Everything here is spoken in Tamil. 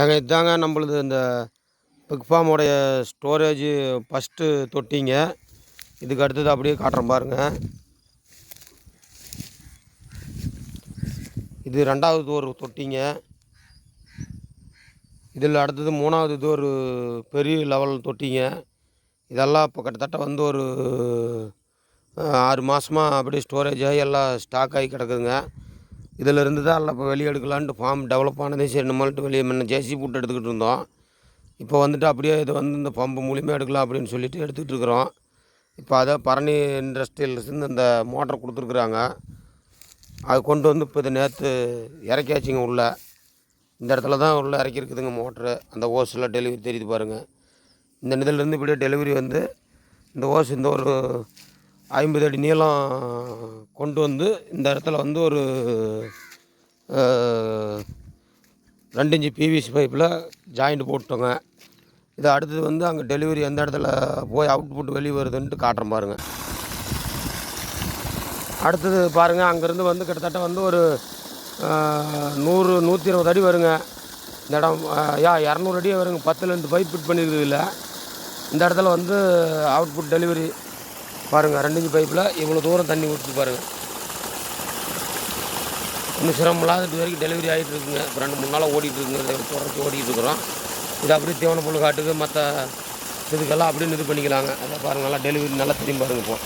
ஏங்க இதாங்க நம்மளுது இந்த பிக் ஃபார்முடைய ஸ்டோரேஜ் ஃபஸ்ட்டு தொட்டிங்க. இதுக்கு அடுத்தது அப்படியே காட்டுறேன் பாருங்க. இது ரெண்டாவது ஒரு தொட்டிங்க. இதில் அடுத்தது மூணாவது இது ஒரு பெரிய லெவல் தொட்டிங்க. இதெல்லாம் இப்போ கிட்டத்தட்ட வந்து ஒரு ஆறு மாதமாக அப்படியே ஸ்டோரேஜ் ஆகி எல்லாம் ஸ்டாக் ஆகி கிடக்குதுங்க. இதிலிருந்து தான் எல்லாம் இப்போ வெளியே எடுக்கலான்ட்டு ஃபார்ம் டெவலப் ஆனதே சரி நம்மள்ட்ட வெளியே முன்ன ஜேசி போட்டு எடுத்துக்கிட்டு இருந்தோம். இப்போ வந்துட்டு அப்படியே இது வந்து இந்த பம்பு மூலியமாக எடுக்கலாம் அப்படின்னு சொல்லிட்டு எடுத்துக்கிட்டு இருக்கிறோம். இப்போ அதை பரணி இண்டஸ்ட்ரியல்ஸ்ன்னு இந்த மோட்டர் கொடுத்துருக்குறாங்க. அது கொண்டு வந்து இப்போ இது நேற்று இறக்கியாச்சுங்க உள்ள. இந்த இடத்துல தான் உள்ள இறக்கிருக்குதுங்க மோட்ரு அந்த ஓஸில் டெலிவரி தெரியுது பாருங்கள் இந்த இதிலேருந்து இப்படியே டெலிவரி வந்து இந்த ஓஸ் இந்த ஒரு ஐம்பது அடி நீளம் கொண்டு வந்து இந்த இடத்துல வந்து ஒரு ரெண்டு இன்ச்சு பிவிசி பைப்பில் ஜாயிண்ட் போட்டோங்க இது அடுத்தது வந்து அங்கே டெலிவரி எந்த இடத்துல போய் அவுட்புட் வெளியே வருதுன்ட்டு காட்டுறேன் பாருங்கள் அடுத்தது பாருங்கள் அங்கேருந்து வந்து கிட்டத்தட்ட வந்து ஒரு நூறு நூற்றி இருபது அடி வருங்க. இந்த இடம் யா இரநூறு அடியே வருங்க. பத்துலேருந்து பைப் ஃபிட் பண்ணியிருக்குது இல்லை இந்த இடத்துல வந்து அவுட்புட் டெலிவரி பாருங்கள் ரெண்டு இஞ்சி பைப்பில் இவ்வளோ தூரம் தண்ணி ஊற்றி பாருங்கள் இன்னும் சிரமம் இல்லாத இது வரைக்கும் டெலிவரி ஆகிட்டு இருக்குங்க. இப்போ ரெண்டு மூணு நாளாக ஓடிட்டுருக்குங்க தொடர்ச்சி ஓடிட்டு இருக்கிறோம். இது அப்படியே தீவன புல் காட்டுக்கு மற்ற இதுக்கெல்லாம் அப்படியே இது பண்ணிக்கலாங்க. அதை பாருங்கள் நல்லா டெலிவரி நல்லா திரும்பி பாருங்கள் இப்போ.